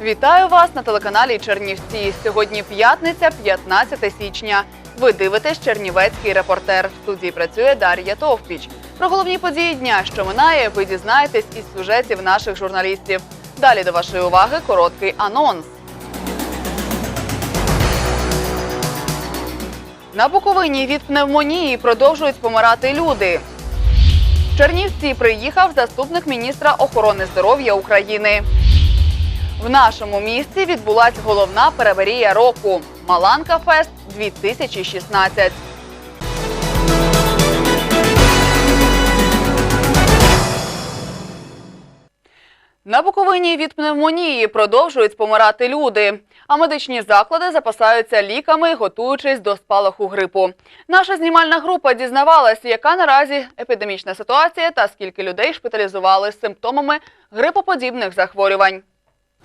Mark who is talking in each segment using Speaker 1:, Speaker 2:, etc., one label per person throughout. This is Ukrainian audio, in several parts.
Speaker 1: Вітаю вас на телеканалі Чернівці. Сьогодні п'ятниця, 15 січня. Ви дивитесь Чернівецький репортер. В студії працює Дар'я Товпіч. Про головні події дня, що минає, ви дізнаєтесь із сюжетів наших журналістів. Далі до вашої уваги короткий анонс. На Буковині від пневмонії продовжують помирати люди. В Чернівці приїхав заступник міністра охорони здоров'я України. В нашому місті відбулась головна переверія року Маланка Фест 2016. На Буковині від пневмонії продовжують помирати люди, а медичні заклади запасаються ліками, готуючись до спалаху грипу. Наша знімальна група дізнавалася, яка наразі епідемічна ситуація та скільки людей шпиталізували з симптомами грипоподібних захворювань.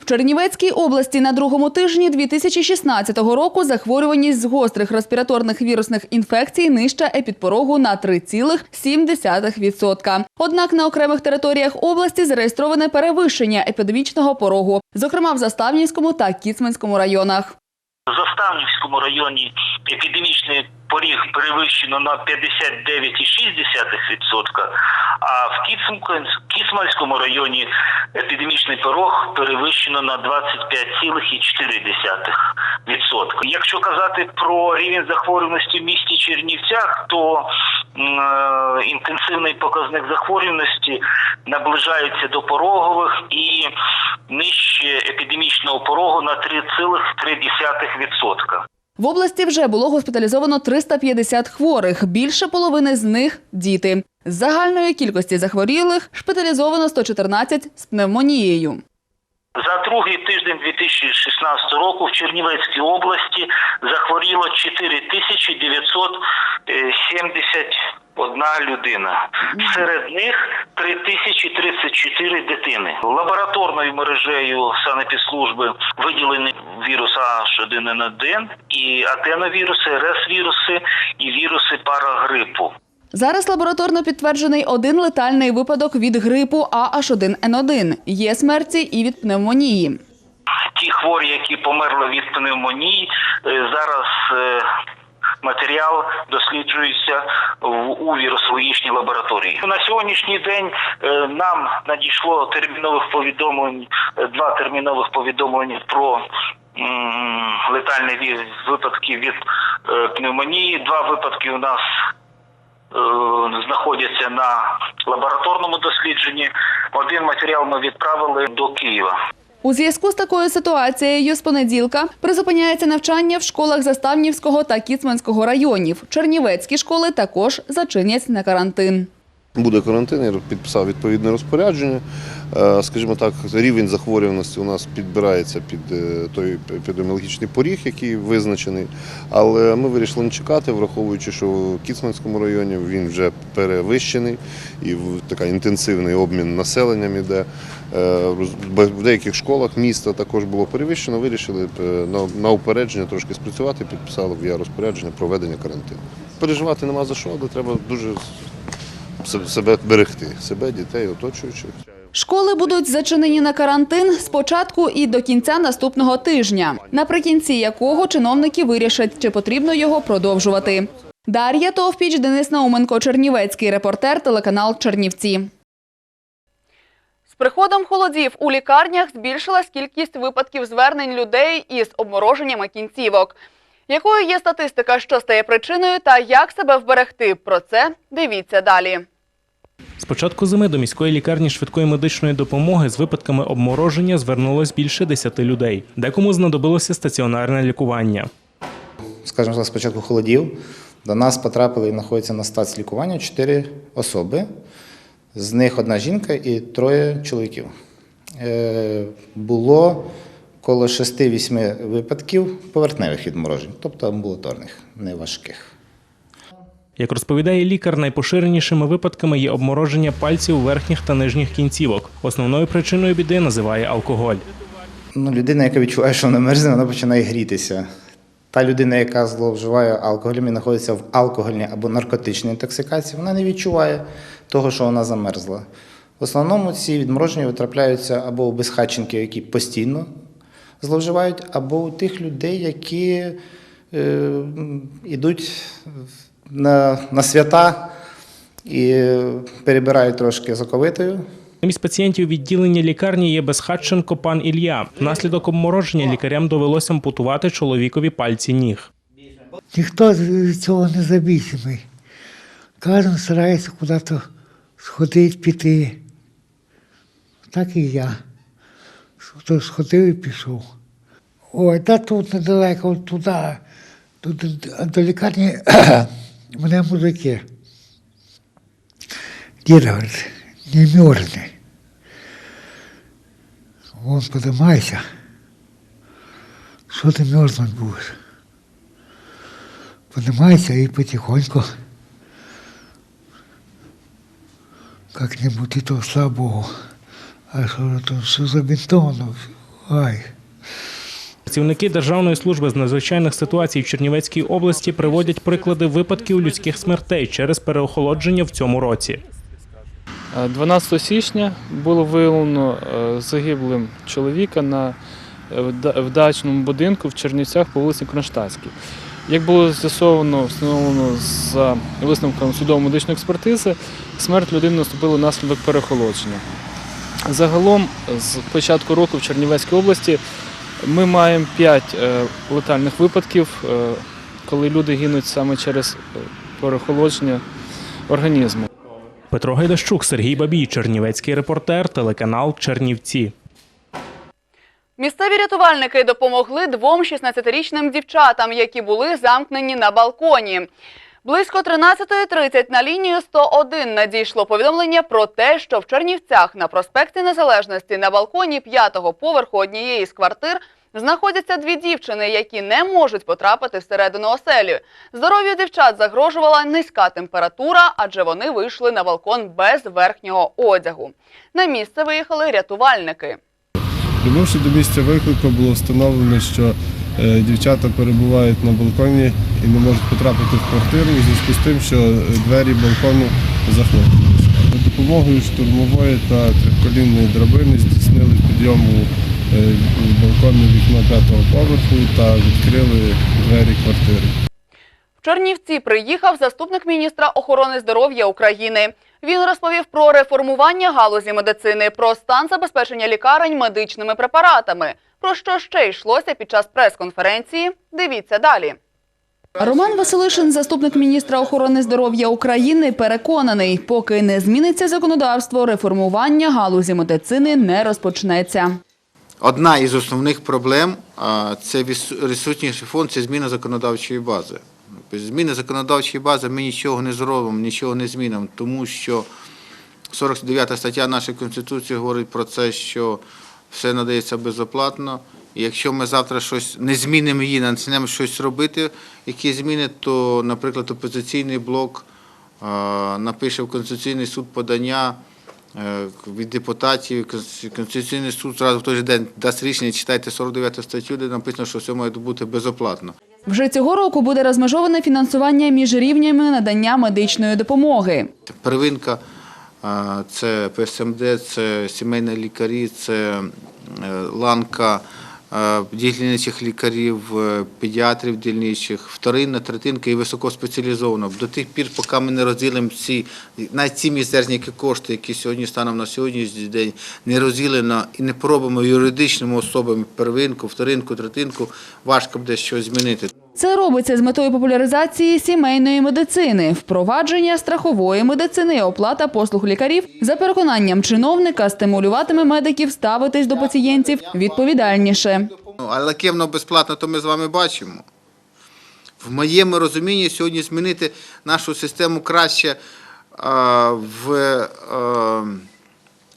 Speaker 1: В Чернівецькій області на другому тижні 2016 року захворюваність з гострих респіраторних вірусних інфекцій нижча епідпорогу на 3,7%. Однак на окремих територіях області зареєстроване перевищення епідемічного порогу, зокрема в Заставнівському та Кіцманському районах.
Speaker 2: В Заставнівському районі епідемічний поріг перевищено на 59,6%, а в Кіцмальському районі епідемічний порог перевищено на 25,4%. Якщо казати про рівень захворюваності в місті Чернівцях, то е, інтенсивний показник захворюваності наближається до порогових і нижче епідемічного порогу на 3,3%.
Speaker 1: В області вже було госпіталізовано 350 хворих. Більше половини з них діти. З загальної кількості захворілих шпиталізовано 114 з пневмонією.
Speaker 2: За другий тиждень 2016 року в Чернівецькій області захворіло 4971 людина. Серед них 3034 дитини. Лабораторною мережею санепідслужби виділені вірус H1N1 і аденовіруси, РС-віруси і віруси парагрипу.
Speaker 1: Зараз лабораторно підтверджений один летальний випадок від грипу AH1N1. Є смерті і від пневмонії.
Speaker 2: ті хворі, які померли від пневмонії, е, зараз е, матеріал досліджується у вірусологічній лабораторії. На сьогоднішній день е, нам надійшло термінових повідомлень, е, два термінових повідомлення про летальні випадки від е, пневмонії. Два випадки у нас знаходяться на лабораторному дослідженні. Один матеріал ми відправили до Києва.
Speaker 1: У зв'язку з такою ситуацією з понеділка призупиняється навчання в школах Заставнівського та Кіцманського районів. Чернівецькі школи також зачинять на карантин.
Speaker 3: Буде карантин, я підписав відповідне розпорядження. Е, Скажімо так, рівень захворюваності у нас підбирається під е, той епідеміологічний поріг, який визначений. Але ми вирішили не чекати, враховуючи, що в Кіцманському районі він вже перевищений і така інтенсивний обмін населенням іде. Е, В деяких школах міста також було перевищено. Вирішили на, упередження трошки спрацювати, підписали я розпорядження проведення карантину. Переживати нема за що, але треба дуже себе берегти, себе, дітей, оточуючих.
Speaker 1: Школи будуть зачинені на карантин спочатку і до кінця наступного тижня, наприкінці якого чиновники вирішать, чи потрібно його продовжувати. Дар'я Товпіч, Денис Науменко, Чернівецький репортер, телеканал Чернівці. З приходом холодів у лікарнях збільшилась кількість випадків звернень людей із обмороженнями кінцівок. Якою є статистика, що стає причиною та як себе вберегти? Про це дивіться далі.
Speaker 4: З початку зими до міської лікарні швидкої медичної допомоги з випадками обмороження звернулось більше 10 людей. Декому знадобилося стаціонарне лікування.
Speaker 5: скажімо так, спочатку холодів, до нас потрапили і знаходяться на стаці лікування чотири особи. З них одна жінка і троє чоловіків. Е, Було коло 6-8 випадків поверхневих відморожень, тобто амбулаторних, неважких.
Speaker 4: Як розповідає лікар, найпоширенішими випадками є обмороження пальців верхніх та нижніх кінцівок. Основною причиною біди називає алкоголь.
Speaker 5: Ну, людина, яка відчуває, що вона мерзне, вона починає грітися. Та людина, яка зловживає алкоголем і знаходиться в алкогольній або наркотичній інтоксикації, вона не відчуває того, що вона замерзла. В основному ці відмороження витрапляються або у безхатченків, які постійно зловживають, або у тих людей, які е, йдуть на, на свята і перебирають трошки заковитою.
Speaker 4: Замість пацієнтів відділення лікарні є безхатченко пан Ілля. Внаслідок обмороження лікарям довелося ампутувати чоловікові пальці ніг.
Speaker 6: Ніхто від цього не зависимий. Кожен старається куди-то сходити, піти. Так і я. Хто сходив і пішов. Ой, та тут недалеко, от туди. Тут до лікарні мене мужики. Діда говорить, не мерзни. Вон подимайся. Що ти мерзнуть будеш? Поднимайся и потихоньку. Как-нибудь и то, слава Богу. А что это все забинтовано? Ай.
Speaker 4: Працівники Державної служби з надзвичайних ситуацій в Чернівецькій області приводять приклади випадків людських смертей через переохолодження в цьому році.
Speaker 7: Е, 12 січня було виявлено е, загиблим чоловіка на е, в дачному будинку в Чернівцях по вулиці Кронштадтській. Як було з'ясовано, встановлено за висновком судово-медичної експертизи, смерть людини наступила внаслідок перехолодження. Загалом, з початку року в Чернівецькій області ми маємо 5 летальних випадків, е, коли люди гинуть саме через е, перехолодження організму.
Speaker 4: Петро Гайдащук, Сергій Бабій, Чернівецький репортер, телеканал Чернівці.
Speaker 1: Місцеві рятувальники допомогли двом 16-річним дівчатам, які були замкнені на балконі. Близько 13.30 на лінію 101 надійшло повідомлення про те, що в Чернівцях на проспекті Незалежності на балконі п'ятого поверху однієї з квартир знаходяться дві дівчини, які не можуть потрапити всередину оселі. Здоров'ю дівчат загрожувала низька температура, адже вони вийшли на балкон без верхнього одягу. На місце виїхали рятувальники.
Speaker 8: Прибувши до місця виклику, було встановлено, що дівчата перебувають на балконі і не можуть потрапити в квартиру у зв'язку з тим, що е, двері балкону захлопнулися. За допомогою штурмової та триколінної драбини здійснили підйому е, балконне вікно п'ятого поверху та відкрили двері квартири.
Speaker 1: В Чернівці приїхав заступник міністра охорони здоров'я України. Він розповів про реформування галузі медицини, про стан забезпечення лікарень медичними препаратами. Про що ще йшлося під час прес-конференції? Дивіться далі. Роман Василишин, заступник міністра охорони здоров'я України, переконаний, поки не зміниться законодавство, реформування галузі медицини не розпочнеться.
Speaker 9: Одна із основних проблем це відсу- фонд це зміна законодавчої бази. Без зміни законодавчої бази ми нічого не зробимо, нічого не змінимо, тому що 49 стаття нашої Конституції говорить про це, що все надається безоплатно. І якщо ми завтра щось не змінимо її, не почнемо щось робити, які зміни, то, наприклад, опозиційний блок напише в Конституційний суд подання е, від депутатів. Конституційний суд зразу в той же день дасть рішення, читайте 49 статтю, де написано, що все має бути безоплатно.
Speaker 1: Вже цього року буде розмежоване фінансування між рівнями надання медичної допомоги.
Speaker 9: Первинка це ПСМД, це сімейні лікарі, це е, ланка е, дільничих лікарів, е, педіатрів дільничих, вторинна, третинка і високоспеціалізована. До тих пір, поки ми не розділимо ці, навіть ці мізерні кошти, які сьогодні станом на сьогоднішній день не розділено і не пробуємо юридичними особами первинку, вторинку, третинку, важко буде щось змінити.
Speaker 1: Це робиться з метою популяризації сімейної медицини, впровадження страхової медицини, оплата послуг лікарів. За переконанням чиновника стимулюватиме медиків ставитись до пацієнтів відповідальніше.
Speaker 9: Ну, Але ким воно безплатно, то ми з вами бачимо. В моєму розумінні сьогодні змінити нашу систему краще а, в, а,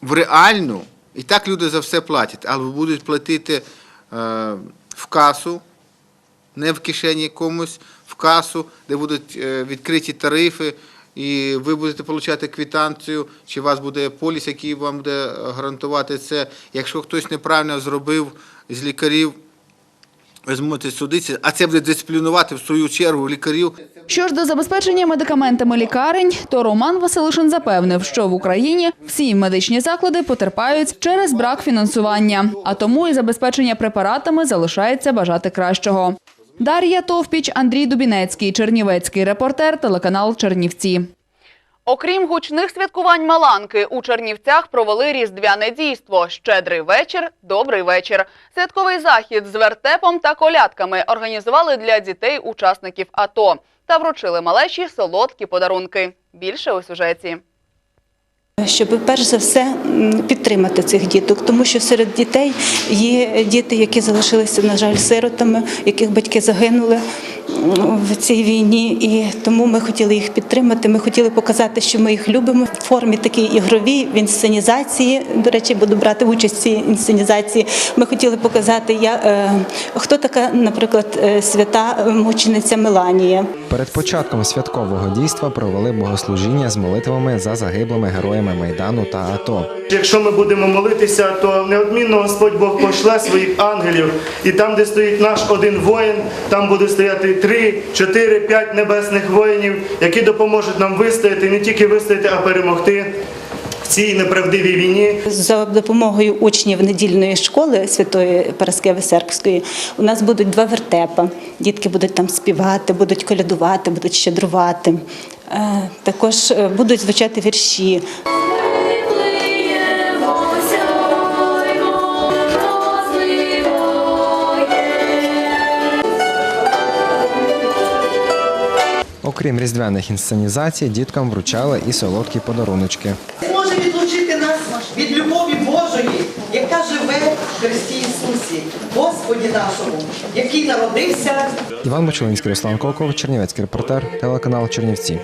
Speaker 9: в реальну. І так люди за все платять, але будуть платити а, в касу, не в кишені комусь, в касу, де будуть е, відкриті тарифи, і ви будете отримати квитанцію, чи у вас буде поліс, який вам буде гарантувати це. Якщо хтось неправильно зробив з лікарів зможете судитися, а це буде дисциплінувати в свою чергу лікарів.
Speaker 1: Що ж до забезпечення медикаментами лікарень, то Роман Василишин запевнив, що в Україні всі медичні заклади потерпають через брак фінансування, а тому і забезпечення препаратами залишається бажати кращого. Дар'я Товпіч, Андрій Дубінецький, Чернівецький репортер, телеканал Чернівці. Окрім гучних святкувань Маланки, у Чернівцях провели різдвяне дійство. Щедрий вечір, добрий вечір. Святковий захід з вертепом та колядками організували для дітей учасників АТО та вручили малечі солодкі подарунки. Більше у сюжеті.
Speaker 10: Щоб перш за все підтримати цих діток, тому що серед дітей є діти, які залишилися, на жаль, сиротами, яких батьки загинули в цій війні, і тому ми хотіли їх підтримати. Ми хотіли показати, що ми їх любимо в формі такій ігровій в інсценізації. До речі, буду брати участь в цій інсценізації. Ми хотіли показати, я, е, хто така, наприклад, е, свята мучениця Меланія.
Speaker 11: Перед початком святкового дійства провели богослужіння з молитвами за загиблими героями Майдану та АТО.
Speaker 12: Якщо ми будемо молитися, то неодмінно Господь Бог пошле своїх ангелів, і там, де стоїть наш один воїн, там буде стояти три, чотири, п'ять небесних воїнів, які допоможуть нам вистояти, не тільки вистояти, а перемогти в цій неправдивій війні.
Speaker 10: За допомогою учнів недільної школи Святої Параскеви Сербської у нас будуть два вертепа. Дітки будуть там співати, будуть колядувати, будуть щедрувати. Е, Також е, будуть звучати вірші.
Speaker 11: Окрім різдвяних інсценізацій, діткам вручали і солодкі подаруночки.
Speaker 13: може відлучити нас від любові Божої, яка живе в Христі Ісусі, Господі нашому, який народився
Speaker 11: Іван Мочулинський, Руслан Колков, Чернівецький репортер, телеканал Чернівці.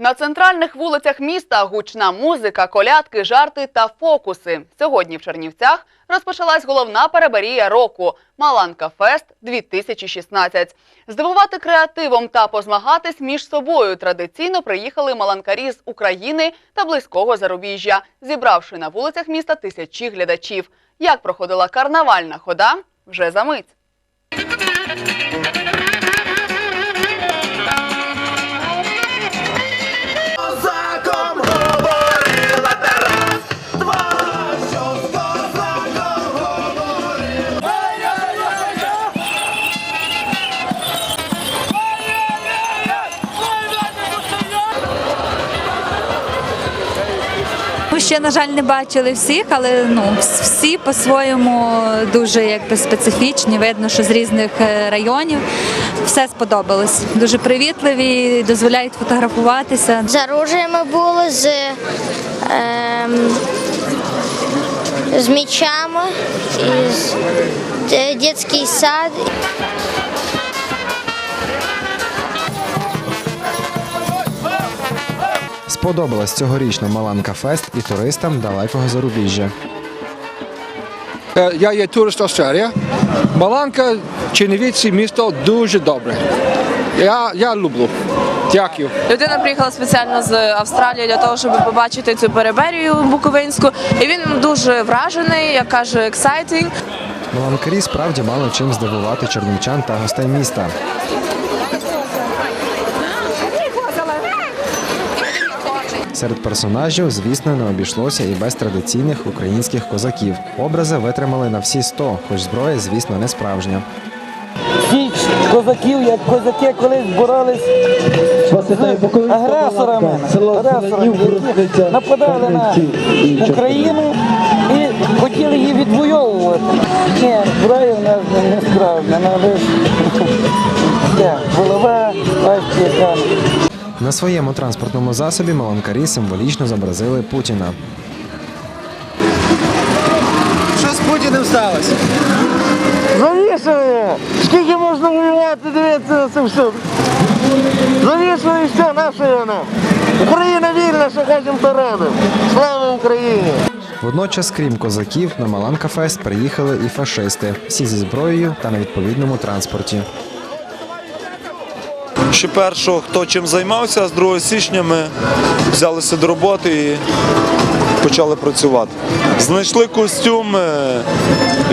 Speaker 1: На центральних вулицях міста гучна музика, колядки, жарти та фокуси. Сьогодні в Чернівцях розпочалась головна переберія року Маланка Фест 2016. Здивувати креативом та позмагатись між собою традиційно приїхали маланкарі з України та близького зарубіжжя, зібравши на вулицях міста тисячі глядачів. Як проходила карнавальна хода? Вже за мить.
Speaker 14: Ще, на жаль, не бачили всіх, але ну всі по-своєму дуже якби специфічні. Видно, що з різних е, районів все сподобалось. Дуже привітливі, дозволяють фотографуватися.
Speaker 15: З оружиями були, з, ем, з м'ячами, із е, дитячий сад.
Speaker 11: Сподобалась цьогорічна Маланка Фест і туристам далекого зарубіжжя.
Speaker 16: Я є турист Австралія. Маланка, Чернівці, місто дуже добре. Я, я люблю. Дякую.
Speaker 17: Людина приїхала спеціально з Австралії для того, щоб побачити цю переберію буковинську. І він дуже вражений, як каже, ексайтинг.
Speaker 11: Маланкарі справді мали чим здивувати чернівчан та гостей міста. Серед персонажів, звісно, не обійшлося і без традиційних українських козаків. Образи витримали на всі 100, хоч зброя, звісно, не справжня.
Speaker 18: Січ козаків, як козаки колись боролись з агресорами, агресорами, які нападали на Україну і хотіли її відвоювати. Ні, зброя в нас не справжня, але ж де, голова, бачите, яка.
Speaker 11: На своєму транспортному засобі маланкарі символічно зобразили Путіна.
Speaker 18: Що з Путіним сталося? Завішали! Скільки можна воювати, дивитися на це все? Завішали і все, наше нам. Україна вільна, що кажемо вперед. Слава Україні!
Speaker 11: Водночас, крім козаків, на Маланка Фест приїхали і фашисти, всі зі зброєю та на відповідному транспорті.
Speaker 19: Ще першого, хто чим займався, а з 2 січня ми взялися до роботи і почали працювати. Знайшли костюм, е,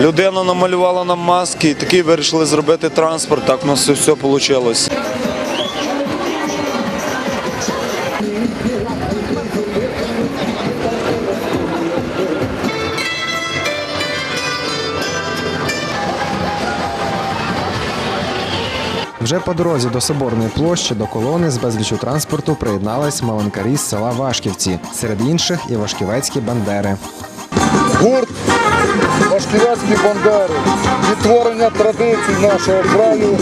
Speaker 19: Людина намалювала нам маски, і такий вирішили зробити транспорт. Так у нас все вийшло.
Speaker 11: Вже по дорозі до Соборної площі до колони з безлічу транспорту приєднались маланкарі з села Вашківці. Серед інших і вашківецькі бандери.
Speaker 20: Гурт Башківецькі бандери, відтворення традицій нашого краю,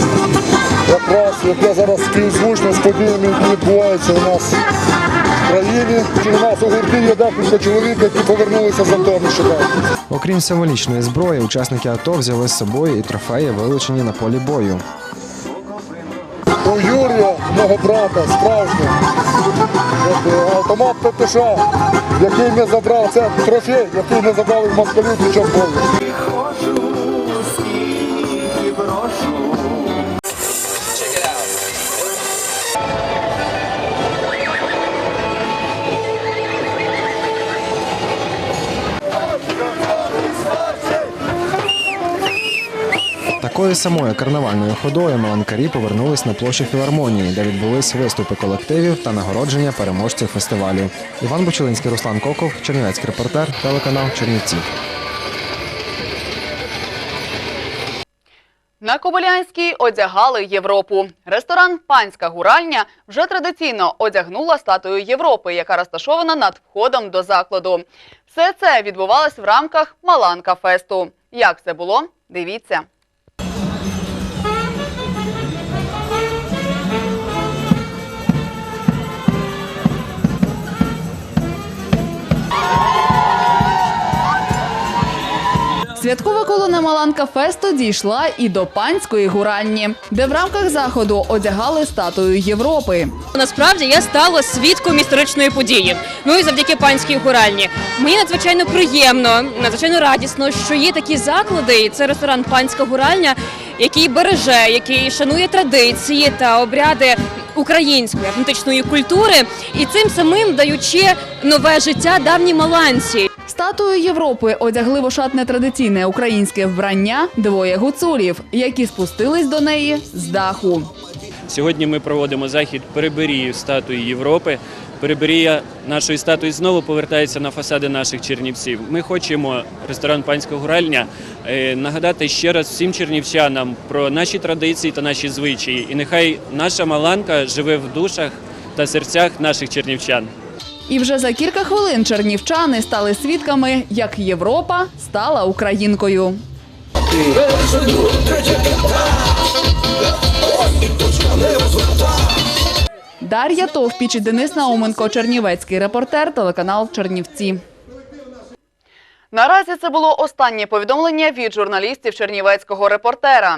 Speaker 20: якраз яке зараз співзвучно з подіями, які відбуваються у нас в країні. У нас у гурті є декілька чоловік, які повернулися з АТО нещодавно.
Speaker 11: Окрім символічної зброї, учасники АТО взяли з собою і трофеї, вилучені на полі бою.
Speaker 20: У Юрія, мого брата, справжнього, е, автомат ППШ, який ми забрали, це трофей, який ми забрали в москалів під час.
Speaker 11: Такою самою карнавальною ходою маланкарі повернулись на площу філармонії, де відбулись виступи колективів та нагородження переможців фестивалю. Іван Бучелинський, Руслан Коков, Чернівецький репортер, телеканал Чернівці.
Speaker 1: На Кобилянській одягали Європу. Ресторан Панська гуральня вже традиційно одягнула статую Європи, яка розташована над входом до закладу. Все це відбувалось в рамках Маланка фесту. Як це було? Дивіться. Святкова колона Маланка Фесту дійшла і до панської гуральні, де в рамках заходу одягали статую Європи.
Speaker 21: Насправді я стала свідком історичної події. Ну і завдяки панській гуральні. Мені надзвичайно приємно, надзвичайно радісно, що є такі заклади, і це ресторан Панська гуральня, який береже, який шанує традиції та обряди української автентичної культури, і цим самим даючи нове життя давній маланці.
Speaker 1: Статую Європи одягли в ошатне традиційне українське вбрання двоє гуцулів, які спустились до неї з даху.
Speaker 22: Сьогодні ми проводимо захід переберії статуї Європи. Переберія нашої статуї знову повертається на фасади наших чернівців. Ми хочемо ресторан Панська гуральня е, нагадати ще раз всім чернівчанам про наші традиції та наші звичаї. І нехай наша маланка живе в душах та серцях наших чернівчан.
Speaker 1: І вже за кілька хвилин чернівчани стали свідками, як Європа стала українкою. Дар'я Товпіч і Денис Науменко, Чернівецький репортер, телеканал Чернівці. Наразі це було останнє повідомлення від журналістів Чернівецького репортера.